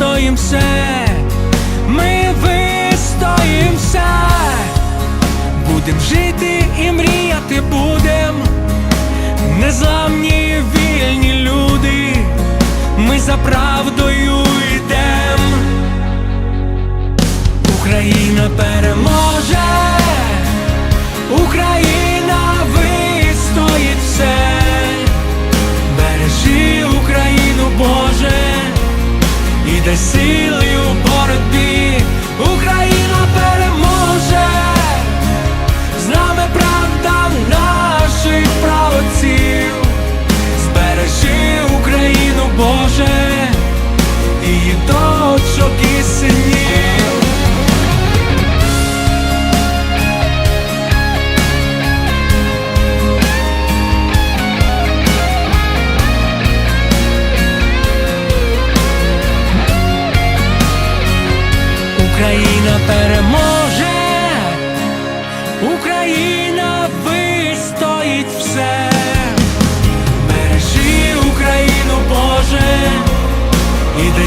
все, ми вистоїмся, будем жити і мріяти будем, незламні вільні люди, ми за правдою і дай сили у боротьбі, переможе, Україна вистоїть все, бережи Україну, Боже, і дай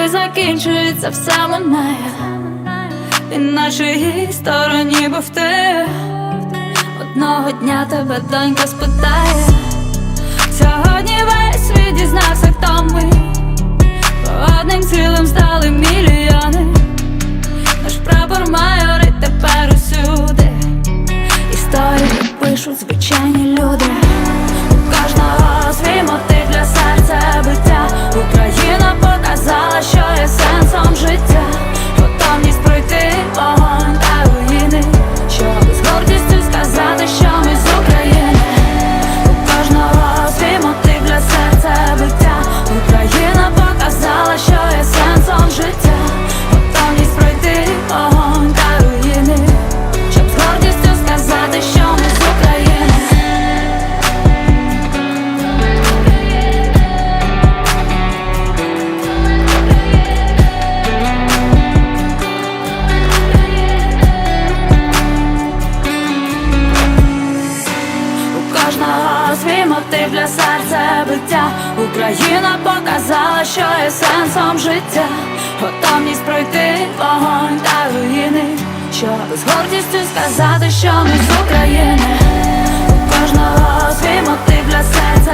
Коли закінчується все минає, і нашій стороні був ти одного дня тебе донька спитає. Сьогодні весь світ дізнався, хто ми, бо одним цілим стали мільйони. Україна показала, що є сенсом життя, готовність пройти вогонь та руїни, щоб з гордістю сказати, що ми з України, у кожного свій мотив для серця.